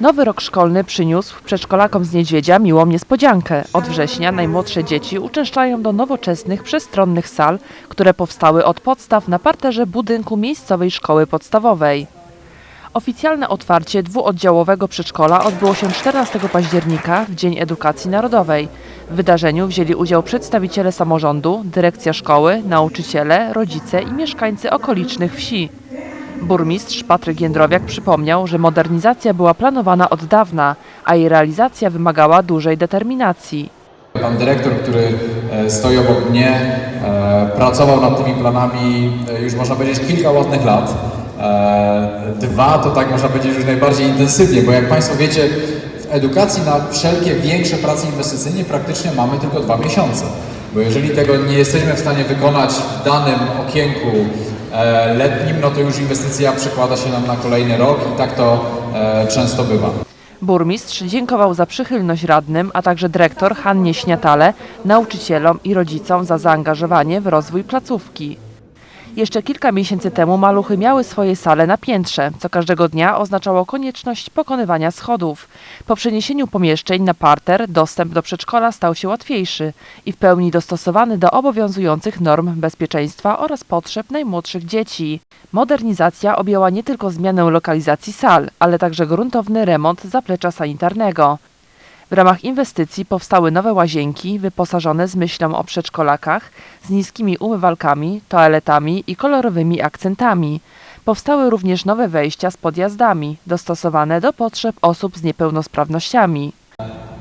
Nowy rok szkolny przyniósł przedszkolakom z Niedźwiedzia miłą niespodziankę. Od września najmłodsze dzieci uczęszczają do nowoczesnych, przestronnych sal, które powstały od podstaw na parterze budynku miejscowej szkoły podstawowej. Oficjalne otwarcie dwuoddziałowego przedszkola odbyło się 14 października w Dzień Edukacji Narodowej. W wydarzeniu wzięli udział przedstawiciele samorządu, dyrekcja szkoły, nauczyciele, rodzice i mieszkańcy okolicznych wsi. Burmistrz Patryk Jędrowiak przypomniał, że modernizacja była planowana od dawna, a jej realizacja wymagała dużej determinacji. Pan dyrektor, który e, stoi obok mnie, e, pracował nad tymi planami e, już można powiedzieć kilka ładnych lat. Dwa to tak można powiedzieć już najbardziej intensywnie, bo jak Państwo wiecie, w edukacji na wszelkie większe prace inwestycyjne praktycznie mamy tylko dwa miesiące. Bo jeżeli tego nie jesteśmy w stanie wykonać w danym okienku letnim, no to już inwestycja przekłada się nam na kolejny rok i tak to e, często bywa. Burmistrz dziękował za przychylność radnym, a także dyrektor Hannie Śniatale, nauczycielom i rodzicom za zaangażowanie w rozwój placówki. Jeszcze kilka miesięcy temu maluchy miały swoje sale na piętrze, co każdego dnia oznaczało konieczność pokonywania schodów. Po przeniesieniu pomieszczeń na parter dostęp do przedszkola stał się łatwiejszy i w pełni dostosowany do obowiązujących norm bezpieczeństwa oraz potrzeb najmłodszych dzieci. Modernizacja objęła nie tylko zmianę lokalizacji sal, ale także gruntowny remont zaplecza sanitarnego. W ramach inwestycji powstały nowe łazienki wyposażone z myślą o przedszkolakach, z niskimi umywalkami, toaletami i kolorowymi akcentami. Powstały również nowe wejścia z podjazdami, dostosowane do potrzeb osób z niepełnosprawnościami.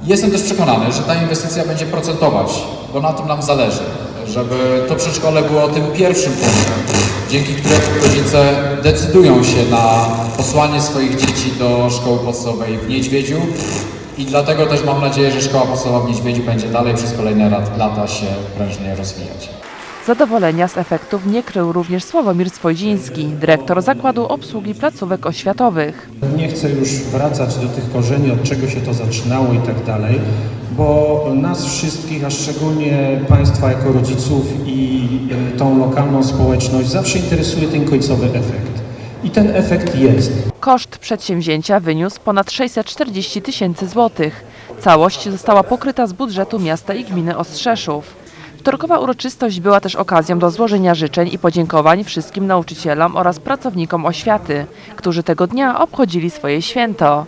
Jestem też przekonany, że ta inwestycja będzie procentować, bo na tym nam zależy, żeby to przedszkole było tym pierwszym punktem, dzięki któremu rodzice decydują się na posłanie swoich dzieci do szkoły podstawowej w Niedźwiedziu i dlatego też mam nadzieję, że szkoła podstawowa w Niedźwiedziu będzie dalej przez kolejne lat- lata się prężnie rozwijać. Zadowolenia z efektów nie krył również Sławomir Swojdziński, dyrektor Zakładu Obsługi Placówek Oświatowych. Nie chcę już wracać do tych korzeni, od czego się to zaczynało i tak dalej, bo nas wszystkich, a szczególnie Państwa jako rodziców i e, tą lokalną społeczność zawsze interesuje ten końcowy efekt. I ten efekt jest. Koszt przedsięwzięcia wyniósł ponad 640 tysięcy złotych. Całość została pokryta z budżetu miasta i gminy Ostrzeszów. Wtorkowa uroczystość była też okazją do złożenia życzeń i podziękowań wszystkim nauczycielom oraz pracownikom oświaty, którzy tego dnia obchodzili swoje święto.